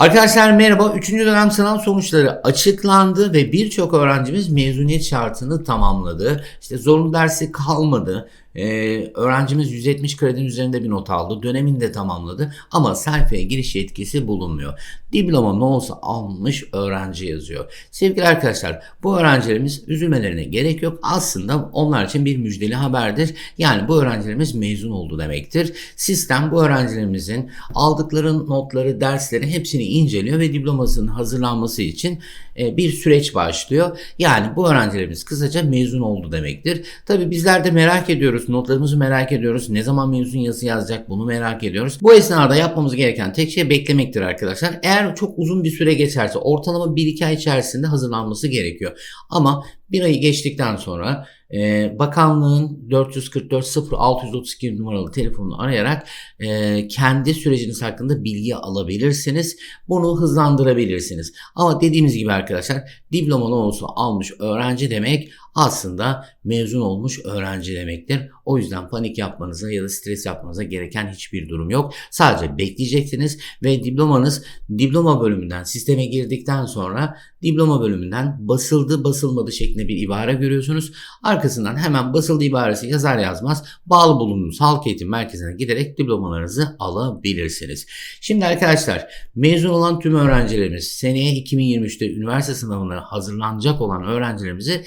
Arkadaşlar merhaba. 3. dönem sınav sonuçları açıklandı ve birçok öğrencimiz mezuniyet şartını tamamladı. İşte zorunlu dersi kalmadı. Ee, öğrencimiz 170 kredinin üzerinde bir not aldı. Dönemini de tamamladı. Ama sayfaya giriş yetkisi bulunmuyor. Diploma ne olsa almış öğrenci yazıyor. Sevgili arkadaşlar bu öğrencilerimiz üzülmelerine gerek yok. Aslında onlar için bir müjdeli haberdir. Yani bu öğrencilerimiz mezun oldu demektir. Sistem bu öğrencilerimizin aldıkları notları, dersleri hepsini inceliyor ve diplomasının hazırlanması için e, bir süreç başlıyor. Yani bu öğrencilerimiz kısaca mezun oldu demektir. Tabi bizler de merak ediyoruz, notlarımızı merak ediyoruz. Ne zaman mezun yazısı yazacak bunu merak ediyoruz. Bu esnada yapmamız gereken tek şey beklemektir arkadaşlar. Eğer çok uzun bir süre geçerse ortalama 1-2 ay içerisinde hazırlanması gerekiyor. Ama bir ayı geçtikten sonra e, bakanlığın 444 0632 numaralı telefonunu arayarak e, kendi süreciniz hakkında bilgi alabilirsiniz. Bunu hızlandırabilirsiniz. Ama dediğimiz gibi arkadaşlar diploma ne olsa almış öğrenci demek aslında mezun olmuş öğrenci demektir. O yüzden panik yapmanıza ya da stres yapmanıza gereken hiçbir durum yok. Sadece bekleyeceksiniz ve diplomanız diploma bölümünden sisteme girdikten sonra diploma bölümünden basıldı basılmadı şeklinde bir ibare görüyorsunuz. Arkasından hemen basıldı ibaresi yazar yazmaz bağlı bulunduğunuz halk eğitim merkezine giderek diplomalarınızı alabilirsiniz. Şimdi arkadaşlar mezun olan tüm öğrencilerimiz seneye 2023'te üniversite sınavına hazırlanacak olan öğrencilerimizi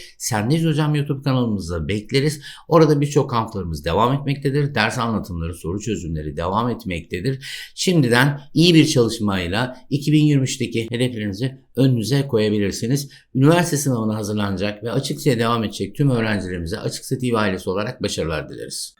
Sendeyiz Hocam YouTube kanalımızda bekleriz. Orada birçok kamplarımız devam etmektedir. Ders anlatımları, soru çözümleri devam etmektedir. Şimdiden iyi bir çalışmayla 2023'teki hedeflerinizi önünüze koyabilirsiniz. Üniversite sınavına hazırlanacak ve açık devam edecek tüm öğrencilerimize Açık Set TV ailesi olarak başarılar dileriz.